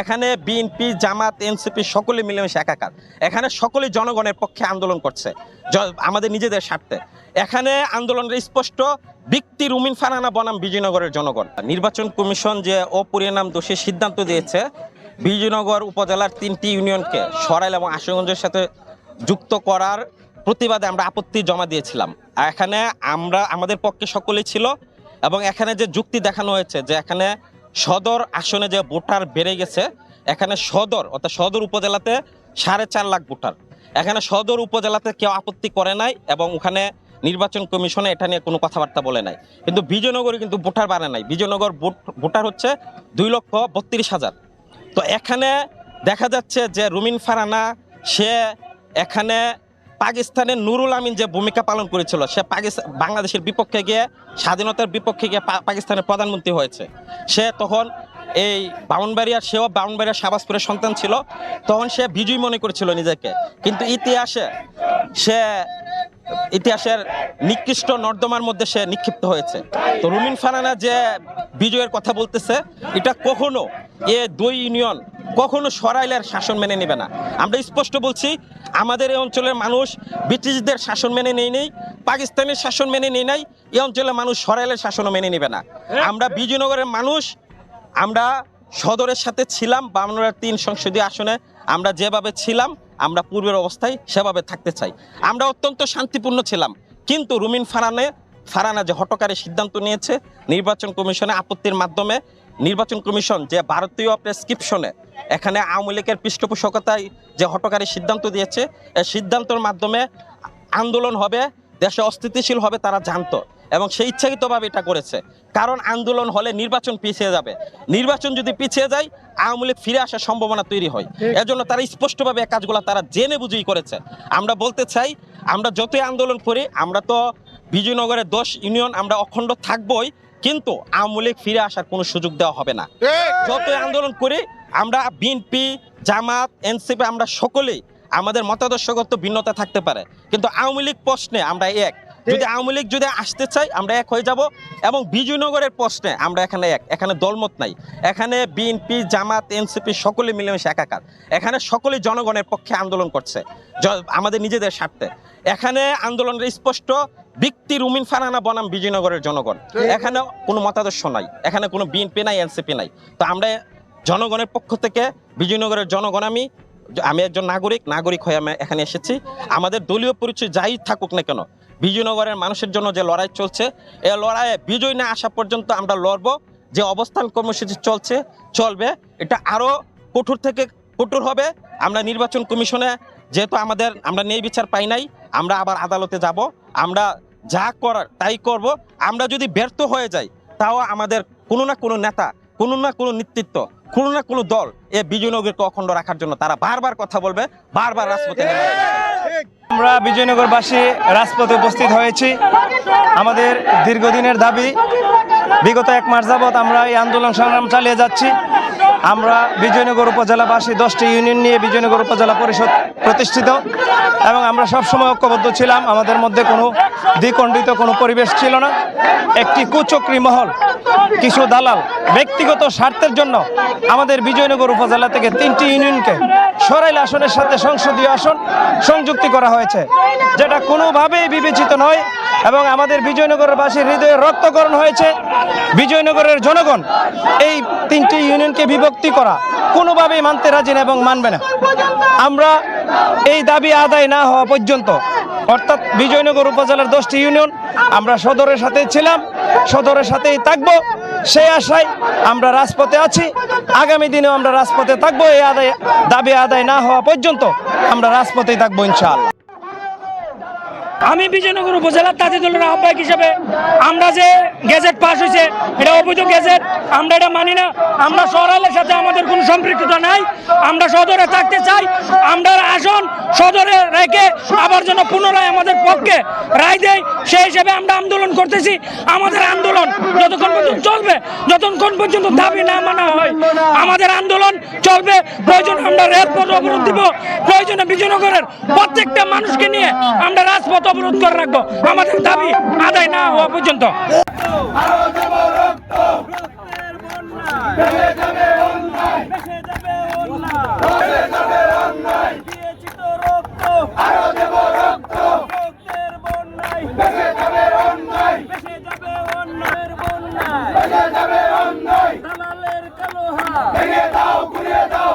এখানে বিএনপি জামাত এনসিপি সকলে মিলেমিশে একাকার। এখানে সকলে জনগণের পক্ষে আন্দোলন করছে আমাদের নিজেদের স্বার্থে। এখানে আন্দোলনের স্পষ্ট ব্যক্তি রুমিন ফারানা বনাম বিজয়নগরের জনগণ। নির্বাচন কমিশন যে অপরিণাম দোষী সিদ্ধান্ত দিয়েছে, বিজয়নগর উপজেলার তিনটি ইউনিয়নকে সরাইল এবং আশুগঞ্জের সাথে যুক্ত করার প্রতিবাদে আমরা আপত্তি জমা দিয়েছিলাম। এখানে আমরা, আমাদের পক্ষে সকলেই ছিল এবং এখানে যে যুক্তি দেখানো হয়েছে যে এখানে সদর আসনে যে ভোটার বেড়ে গেছে, এখানে সদর, অর্থাৎ সদর উপজেলাতে সাড়ে চার লাখ ভোটার। এখানে সদর উপজেলাতে কেউ আপত্তি করে নাই এবং ওখানে নির্বাচন কমিশনে এটা নিয়ে কোনো কথাবার্তা বলে নাই। কিন্তু বিজয়নগরে কিন্তু ভোটার বাড়ে নাই। বিজয়নগর ভোট- ভোটার হচ্ছে দুই লক্ষ বত্রিশ হাজার। তো এখানে দেখা যাচ্ছে যে রুমিন ফারানা, সে এখানে পাকিস্তানের নুরুল আমিন যে ভূমিকা পালন করেছিল, সে পাকিস্তান বাংলাদেশের বিপক্ষে গিয়ে, স্বাধীনতার বিপক্ষে গিয়ে পাকিস্তানের প্রধানমন্ত্রী হয়েছে। সে তখন এই বাউনবাড়িয়ার সেও বাউনবাড়িয়ার শাবাজপুরের সন্তান ছিল, তখন সে বিজয়ী মনে করেছিল নিজেকে। কিন্তু ইতিহাসে সে, ইতিহাসের নিকৃষ্ট নর্দমার মধ্যে সে নিক্ষিপ্ত হয়েছে। তো রুমিন ফারানা যে বিজয়ের কথা বলতেছে, এটা কখনো এ দুই ইউনিয়ন কখনো সরাইলের শাসন মেনে নেবে না। আমরা স্পষ্ট বলছি, আমাদের এই অঞ্চলের মানুষ ব্রিটিশদের শাসন মেনে নেই নেই, পাকিস্তানের শাসন মেনে নেই নাই, এই অঞ্চলের মানুষ সরাইলের শাসনও মেনে নেবে না। আমরা বিজয়নগরের মানুষ, আমরা সদরের সাথে ছিলাম, বামনার তিন সংসদীয় আসনে, আমরা যেভাবে ছিলাম, আমরা পূর্বের অবস্থায় সেভাবে থাকতে চাই। আমরা অত্যন্ত শান্তিপূর্ণ ছিলাম, কিন্তু রুমিন ফারানে, ফারানা যে হটকারী সিদ্ধান্ত নিয়েছে, নির্বাচন কমিশনে আপত্তির মাধ্যমে নির্বাচন কমিশন যে ভারতীয় প্রেসক্রিপশনে এখানে আওয়ামী লীগের পৃষ্ঠপোষকতায় যে হটকারী সিদ্ধান্ত দিয়েছে এই সিদ্ধান্তের মাধ্যমে আন্দোলন হবে দেশে অস্থিতিশীল হবে তারা জানতো এবং সে ইচ্ছাকৃতভাবে এটা করেছে। কারণ আন্দোলন হলে নির্বাচন পিছিয়ে যাবে। নির্বাচন যদি পিছিয়ে যায় আওয়ামী লীগ ফিরে আসার সম্ভাবনা তৈরি হয়। এজন্য তারা স্পষ্টভাবে কাজগুলো তারা জেনে বুঝেই করেছে। আমরা বলতে চাই আমরা যতই আন্দোলন করি আমরা তো বিজয়নগরের দশ ইউনিয়ন আমরা অখণ্ড থাকবই কিন্তু আওয়ামী লীগ ফিরে আসার কোনো সুযোগ দেওয়া হবে না। যতই আন্দোলন করি আমরা বিএনপি জামাত এনসিপি আমরা সকলেই আমাদের মতাদর্শগত ভিন্নতা থাকতে পারে। কিন্তু আওয়ামী লীগ প্রশ্নে আমরা এক। যদি আওয়ামী লীগ যদি আসতে চাই আমরা এক হয়ে যাব। এবং বিজয়নগরের প্রশ্নে আমরা এখানে এক। এখানে দলমত নাই। এখানে বিএনপি জামাত এনসিপি সকলে মিলেমিশে একাকার। এখানে সকলেই জনগণের পক্ষে আন্দোলন করছে। আমাদের নিজেদের স্বার্থে। এখানে আন্দোলনের স্পষ্ট ব্যক্তি রুমিন ফারানা বনাম বিজয়নগরের জনগণ। এখানে কোনো মতাদর্শ নাই। এখানে কোনো বিএনপি নাই এনসিপি নাই। তো আমরা জনগণের পক্ষ থেকে বিজয়নগরের জনগণ আমি আমি একজন নাগরিক নাগরিক হয়ে আমি এখানে এসেছি। আমাদের দলীয় পরিচয় যাই থাকুক না কেন বিজয়নগরের মানুষের জন্য যে লড়াই চলছে এই লড়াইয়ে বিজয় না আসা পর্যন্ত আমরা লড়ব। যে অবস্থান কর্মসূচি চলছে চলবে এটা আরও কঠোর থেকে কঠোর হবে। আমরা নির্বাচন কমিশনে যেহেতু আমাদের আমরা ন্যায় বিচার পাই নাই আমরা আবার আদালতে যাব। আমরা যা করার, তাই করব। আমরা যদি ব্যর্থ হয়ে যাই, তাও আমাদের কোনো না কোনো নেতা, কোনো না কোনো নেতৃত্ব, কোনো না কোনো দল এ বিজয়নগরকে অখণ্ড রাখার জন্য তারা বারবার কথা বলবে, বারবার রাজপথে আমরা বিজয়নগরবাসী রাজপথে উপস্থিত হয়েছি। আমাদের দীর্ঘদিনের দাবি, বিগত এক মাস যাবৎ আমরা এই আন্দোলন সংগ্রাম চালিয়ে যাচ্ছি। আমরা বিজয়নগর উপজেলাবাসী দশটি ইউনিয়ন নিয়ে বিজয়নগর উপজেলা পরিষদ প্রতিষ্ঠিত এবং আমরা সবসময় ঐক্যবদ্ধ ছিলাম। আমাদের মধ্যে কোনো দ্বিখণ্ডিত কোনো পরিবেশ ছিল না। একটি কুচক্রি মহল, কিছু দালাল ব্যক্তিগত স্বার্থের জন্য আমাদের বিজয়নগর উপজেলা থেকে তিনটি ইউনিয়নকে সরাইল আসনের সাথে সংসদীয় আসন সংযুক্তি করা হয়েছে, যেটা কোনোভাবেই বিবেচিত নয় এবং আমাদের বিজয়নগরবাসীর হৃদয়ে রক্তকরণ হয়েছে। বিজয়নগরের জনগণ এই তিনটি ইউনিয়নকে বিভক্তি করা কোনোভাবেই মানতে রাজি না এবং মানবে না। আমরা এই দাবি আদায় না হওয়া পর্যন্ত, অর্থাৎ বিজয়নগর উপজেলার দশটি ইউনিয়ন, আমরা সদরের সাথে ছিলাম, সদরের সাথেই থাকব। সেই আশায় আমরা রাজপথে আছি। আগামী দিনেও আমরা রাজপথে থাকব। এই আদায়, দাবি আদায় না হওয়া পর্যন্ত আমরা রাজপথেই থাকব ইনশাআল্লাহ। আমি বিজয়নগর উপজেলার তাঁতি দলের আহ্বায়ক হিসেবে, আমরা যে গেজেট পাস হয়েছে এটা অবৈধ গেজেট, আমরা এটা মানি না, আমরা সরাইলের সাথে আমাদের কোনো সম্পৃক্ততা নাই, আমরা সদরে থাকতে চাই, আমরা আসন সদরে রেখে আবার যেন পুনরায় আমাদের পক্ষে রায় দেয় সেই হিসেবে আমরা আন্দোলন করতেছি। আমাদের আন্দোলন যতক্ষণ পর্যন্ত চলবে, যতক্ষণ পর্যন্ত দাবি না মানা হয়, আমাদের আন্দোলন চলবে। প্রয়োজন আমরা রেলপথ অবরোধ দিব, প্রয়োজনে বিজয়নগরের প্রত্যেকটা মানুষকে নিয়ে আমরা রাজপথ অবরোধ করে রাখব। আমাদের দাবি আদায় না হওয়া পর্যন্ত। ভেঙে দাও ঘুরিয়ে দাও।